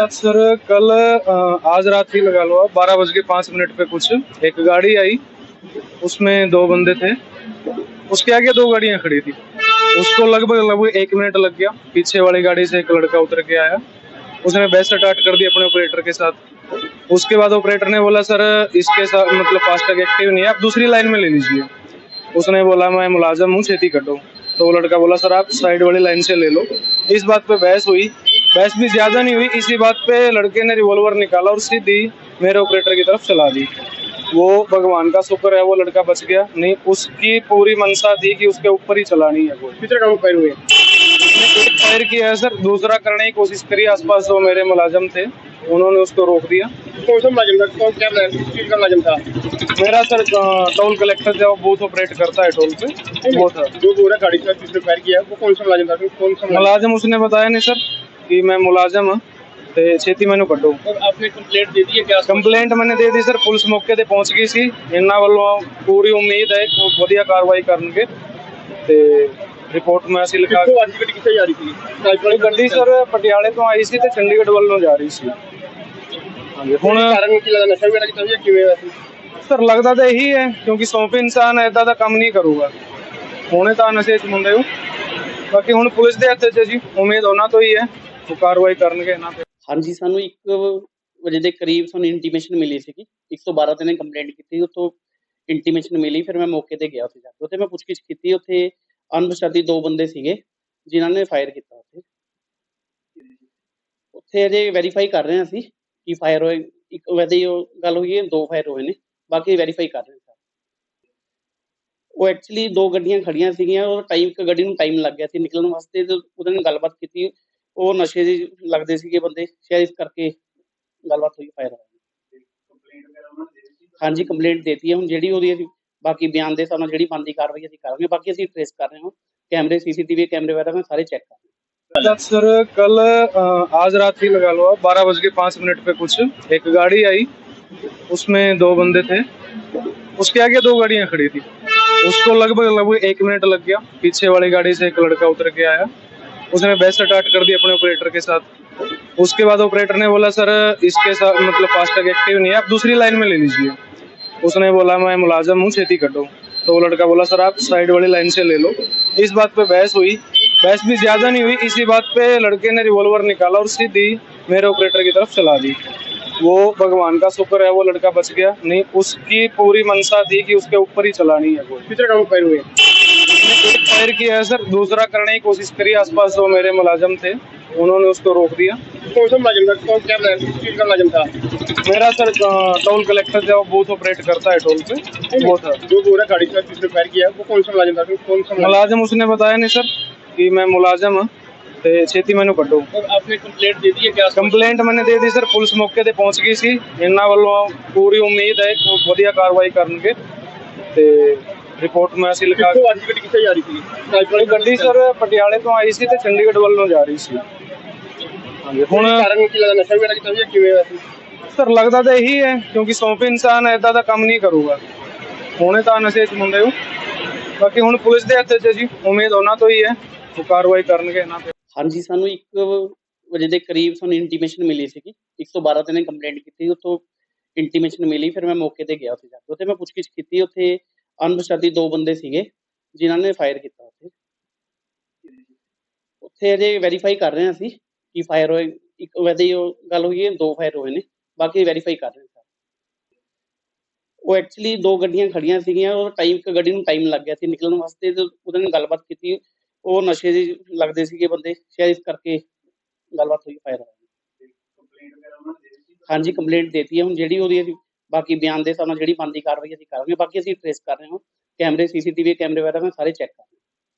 Sir, कल आज रात ही लगा लो आप, बारह बज के पाँच मिनट पे कुछ। एक गाड़ी आई, उसमें दो बंदे थे। उसके आगे दो गाड़ियाँ खड़ी थी। उसको लगभग लगभग एक मिनट लग गया। पीछे वाली गाड़ी से एक लड़का उतर के आया। उसने बहस स्टार्ट कर दी अपने ऑपरेटर के साथ। उसके बाद ऑपरेटर ने बोला, सर, इसके साथ मतलब फास्टैग एक्टिव नहीं है। आप दूसरी लाइन में ले लीजिए। उसने बोला, मैं मुलाजम हूँ, छेती कटो। तो वो लड़का बोला सर आप साइड वाली लाइन से ले लो। इस बात पे बहस हुई। बहस भी ज़्यादा नहीं हुई। इसी बात पे लड़के ने रिवॉल्वर निकाला और सीधी मेरे ऑपरेटर की तरफ़ चला दी। वो भगवान का शुक्र है वो लड़का बच गया। नहीं उसकी पूरी मनसा थी कि उसके ऊपर ही चलानी है कोई कितने राउंड फायर हुए? एक फायर किया है सर। दूसरा करने की कोशिश करी। आसपास वो मेरे मुलाजम थे। उन्होंने उसको रोक दिया कौन सा मुलाजिम था कौन क्या मुलाजिम- किस चीज का मुलाजिम था मेरा सर अ, टोल कलेक्टर जो बूथ ऑपरेट करता है टोल पे वो था जो बोल रहा गाड़ी का जिसने फायर किया वो कौन सा मुलाजिम था कौन सा मुलाजिम मुलाजम उसने बताया नहीं सर कि मैं मुलाजम हाँ ਤੇ ਛੇਤੀ ਮੈਨੂੰ ਕੱਢੋ और आपने कंप्लेंट दे दी है क्या ਕੰਪਲੇਂਟ ਮੈਨੇ ਦੇ ਦਿੱਤੀ ਸਰ ਪੁਲਿਸ ਮੌਕੇ ਤੇ ਪਹੁੰਚ ਗਈ ਸੀ ਇਹਨਾਂ ਵੱਲੋਂ ਪੂਰੀ ਉਮੀਦ ਹੈ ਕਿ ਉਹ ਵਧੀਆ ਕਾਰਵਾਈ ਕਰਨਗੇ ਤੇ ਰਿਪੋਰਟ ਮੈਂ ਅਸੀਂ ਲਿਖਾ ਕਿੱਥੋਂ ਅੱਜ ਗੱਡੀ ਕਿੱਥੇ ਜਾ ਰਹੀ ਸੀ? ਇਹ ਗੱਡੀ ਸਰ ਪਟਿਆਲੇ ਤੋਂ ਆਈ ਸੀ ਤੇ ਚੰਡੀਗੜ੍ਹ ਵੱਲ ਨੂੰ ਜਾ ਰਹੀ ਸੀ। ਹਾਂਜੀ ਹੁਣ ਕਾਰਨ ਕੀ ਲੱਗਦਾ? ਨਸ਼ਾ ਵਗੈਰਾ ਕੀਤਾ ਸੀ ਜਾਂ ਕਿਵੇਂ ਵੈਸੇ ਸਰ ਲੱਗਦਾ ਤਾਂ ਇਹੀ ਹੈ ਕਿਉਂਕਿ ਸੌਂਪੇ ਇਨਸਾਨ ਐਦਾਂ ਦਾ ਕੰਮ ਨਹੀਂ ਕਰੂਗਾ। ਹੁਣੇ ਤਾਂ ਨਸ਼ੇ 'ਚ ਮੁੰਡੇ ਹੋ। ਬਾਕੀ ਹੁਣ ਪੁਲਿਸ ਦੇ ਹੱਥ 'ਚ ਜੀ ਉਮੀਦ ਉਹਨਾਂ ਤੋਂ ਹੀ ਹੈ ਉਹ ਕਾਰਵਾਈ ਕਰਨਗੇ ਇਹਨਾਂ ਤੇ। ਹਾਂਜੀ ਸਾਨੂੰ 1 ਵਜੇ ਦੇ ਕਰੀਬ ਸਾਨੂੰ ਇੰਟੀਮੇਸ਼ਨ ਮਿਲੀ ਸੀਗੀ। 112 ਤੇ ਨੇ ਕੰਪਲੇਂਟ ਕੀਤੀ ਉੱਥੋਂ ਇੰਟੀਮੇਸ਼ਨ ਮਿਲੀ ਫਿਰ ਮੈਂ ਮੌਕੇ ਤੇ ਗਿਆ ਉੱਥੇ ਜਾ ਕੇ। ਉੱਥੇ ਮੈਂ ਪੁੱਛਗਿੱਛ ਕੀਤੀ ਉੱਥੇ ਅਣਪਛਾਤੀ ਦੋ ਬੰਦੇ ਸੀਗੇ, ਜਿਨ੍ਹਾਂ ਨੇ ਫਾਇਰ ਕੀਤਾ ਉੱਥੇ। ਉੱਥੇ ਅਜੇ ਵੈਰੀਫਾਈ ਕਰ ਰਹੇ ਹਾਂ ਅਸੀਂ ਕਿ ਫਾਇਰ ਹੋਏ, ਇੱਕ ਵੈਸੇ ਹੀ ਉਹ ਗੱਲ ਹੋਈ ਹੈ, ਦੋ ਫਾਇਰ ਹੋਏ ਨੇ, ਬਾਕੀ ਵੈਰੀਫਾਈ ਕਰ ਰਹੇ ਹਾਂ ਉਹ ਐਕਚੁਅਲੀ ਦੋ ਗੱਡੀਆਂ ਖੜੀਆਂ ਸੀਗੀਆਂ, ਉਹ ਟਾਈਮ ਇੱਕ ਗੱਡੀ ਨੂੰ ਟਾਈਮ ਲੱਗ ਗਿਆ ਸੀ ਨਿਕਲਣ ਵਾਸਤੇ, ਤੇ ਉਹਦੇ ਨਾਲ ਗੱਲਬਾਤ ਕੀਤੀ। ਉਹ ਨਸ਼ੇ ਦੇ ਲੱਗਦੇ ਸੀਗੇ ਬੰਦੇ, ਸ਼ਾਇਦ ਇਸ ਕਰਕੇ ਗੱਲਬਾਤ ਹੋਈ ਫਾਇਰ ਹੋਇਆ ਹਾਂਜੀ ਕੰਪਲੇਂਟ ਦੇਤੀ ਹੈ। ਹੁਣ ਜਿਹੜੀ ਉਹਦੀ ਬਾਕੀ ਬਿਆਨ ਦੇ ਹਿਸਾਬ ਨਾਲ ਜਿਹੜੀ ਬਣਦੀ ਕਾਰਵਾਈ ਅਸੀਂ ਕਰਾਂਗੇ ਬਾਕੀ ਅਸੀਂ ਟ੍ਰੇਸ ਕਰ ਰਹੇ ਹਾਂ कैमरे सीसीटीवी कैमरे वगैरह में सारे चेक कर रहे हैं सर कल अ, आज रात ही लगा लो आप बारह बज के पाँच मिनट पे कुछ एक गाड़ी आई उसमें दो बंदे थे उसके आगे दो गाड़ियां खड़ी थी उसको लगभग लगभग एक मिनट लग गया पीछे वाली गाड़ी से एक लड़का उतर के आया उसने बहस स्टार्ट कर दी अपने ऑपरेटर के साथ उसके बाद ऑपरेटर ने बोला सर इसके साथ मतलब फास्टैग एक्टिव नहीं है आप दूसरी लाइन में ले लीजिए उसने बोला मैं मुलाजम हूँ छेती कटो तो वो लड़का बोला सर आप साइड वाली लाइन से ले लो। इस बात पे बहस हुई। बहस भी ज़्यादा नहीं हुई इसी बात पे लड़के ने रिवॉल्वर निकाला और सीधी मेरे ऑपरेटर की तरफ़ चला दी। वो भगवान का शुक्र है वो लड़का बच गया। नहीं उसकी पूरी मनसा थी कि उसके ऊपर ही चलानी है कितने राउंड फायर हुए? फायर किया है सर दूसरा करने की कोशिश करी। आसपास वो मेरे मुलाजम थे उन्होंने उसको रोक दिया। कौन सा मुलाजिम था कौन क्या मुलाजिम- किस चीज का मुलाजिम था मेरा सर अ, टोल कलेक्टर जो बूथ ऑपरेट करता है टोल पे वो था जो बोल रहा गाड़ी का जिसने फायर किया वो कौन सा मुलाजिम था कौन सा मुलाजिम मुलाजम उसने बताया नहीं सर कि मैं मुलाजम हाँ ਤੇ ਛੇਤੀ ਮੈਨੂੰ ਕੱਢੋ और आपने कंप्लेंट दे दी है क्या ਕੰਪਲੇਂਟ ਮੈਨੇ ਦੇ ਦਿੱਤੀ ਸਰ ਪੁਲਿਸ ਮੌਕੇ ਤੇ ਪਹੁੰਚ ਗਈ ਸੀ ਇਹਨਾਂ ਵੱਲੋਂ ਪੂਰੀ ਉਮੀਦ ਹੈ ਕਿ ਉਹ ਵਧੀਆ ਕਾਰਵਾਈ ਕਰਨਗੇ ਤੇ ਰਿਪੋਰਟ ਮੈਂ ਅਸੀਂ ਲਿਖਾ ਕਿੱਥੋਂ ਅੱਜ ਗੱਡੀ ਕਿੱਥੇ ਜਾ ਰਹੀ ਸੀ ਸਨਾਈਪਰ ਇਹ ਗੱਡੀ ਸਰ ਪਟਿਆਲੇ ਤੋਂ ਆਈ ਸੀ ਤੇ ਚੰਡੀਗੜ੍ਹ ਵੱਲ ਨੂੰ ਜਾ ਰਹੀ ਸੀ ਹਾਂਜੀ ਹੁਣ ਹੁਣ ਕਾਰਨ ਕੀ ਲੱਗਦਾ ਨਸ਼ਾ ਵਗੈਰਾ ਕੀਤਾ ਸੀ ਜਾਂ ਕਿਵੇਂ ਵੈਸੇ ਸਰ ਲੱਗਦਾ ਤਾਂ ਇਹੀ ਹੈ ਕਿਉਂਕਿ ਸੌਂਪੇ ਇਨਸਾਨ ਐਦਾਂ ਦਾ ਕੰਮ ਨਹੀਂ ਕਰੂਗਾ। ਹੁਣੇ ਤਾਂ ਨਸ਼ੇ 'ਚ ਮੁੰਡੇ ਹੋ ਬਾਕੀ ਹੁਣ ਪੁਲਿਸ ਦੇ ਹੱਥ 'ਚ ਜੀ ਉਮੀਦ ਉਹਨਾਂ ਤੋਂ ਹੀ ਹੈ ਉਹ ਕਾਰਵਾਈ ਕਰਨਗੇ ਇਹਨਾਂ ਤੇ। ਹਾਂਜੀ ਸਾਨੂੰ 1 ਵਜੇ ਦੇ ਕਰੀਬ ਸਾਨੂੰ ਇੰਟੀਮੇਸ਼ਨ ਮਿਲੀ ਸੀਗੀ। 112 ਤੇ ਨੇ ਕੰਪਲੇਂਟ ਕੀਤੀ ਉੱਥੋਂ ਇੰਟੀਮੇਸ਼ਨ ਮਿਲੀ ਫਿਰ ਮੈਂ ਮੌਕੇ ਤੇ ਗਿਆ ਉੱਥੇ ਜਾ ਕੇ। ਉੱਥੇ ਮੈਂ ਪੁੱਛਗਿੱਛ ਕੀਤੀ ਉੱਥੇ ਅਣਪਛਾਤੀ ਦੋ ਬੰਦੇ ਸੀਗੇ ਜਿਨ੍ਹਾਂ ਨੇ ਫਾਇਰ ਕੀਤਾ ਉੱਥੇ। ਉੱਥੇ ਅਜੇ ਵੈਰੀਫਾਈ ਕਰ ਰਹੇ ਹਾਂ ਅਸੀਂ। ਕੀ ਫਾਇਰ ਹੋਏ, ਇੱਕ ਵੈਸੇ ਉਹ ਗੱਲ ਹੋਈ ਹੈ, ਦੋ ਫਾਇਰ ਹੋਏ ਨੇ, ਬਾਕੀ ਵੈਰੀਫਾਈ ਕਰ ਰਹੇ ਸਰ ਉਹ ਐਕਚੁਅਲੀ ਦੋ ਗੱਡੀਆਂ ਖੜੀਆਂ ਸੀਗੀਆਂ, ਉਹ ਟਾਈਮ ਇੱਕ ਗੱਡੀ ਨੂੰ ਟਾਈਮ ਲੱਗ ਗਿਆ ਸੀ ਨਿਕਲਣ ਵਾਸਤੇ, ਤੇ ਉਹਦੇ ਨਾਲ ਗੱਲਬਾਤ ਕੀਤੀ। ਉਹ ਨਸ਼ੇ ਦੇ ਲੱਗਦੇ ਸੀਗੇ ਬੰਦੇ, ਸ਼ਾਇਦ ਇਸ ਕਰਕੇ ਗੱਲਬਾਤ ਹੋਈ ਫਾਇਰ ਹਾਂਜੀ ਕੰਪਲੇਂਟ ਦੇਤੀ ਹੈ, ਹੁਣ ਜਿਹੜੀ ਉਹਦੀ ਅਸੀਂ ਬਾਕੀ ਬਿਆਨ ਦੇ ਸਾਨੂੰ ਜਿਹੜੀ ਬੰਦੀ ਕਾਰਵਾਈ ਅਸੀਂ ਕਰਾਂਗੇ, ਬਾਕੀ ਅਸੀਂ ਟ੍ਰੇਸ ਕਰ ਰਹੇ ਹਾਂ। ਕੈਮਰੇ ਸੀਸੀਟੀਵੀ ਕੈਮਰੇ ਵਗੈਰਾ ਮੈਂ ਸਾਰੇ ਚੈੱਕ ਕਰ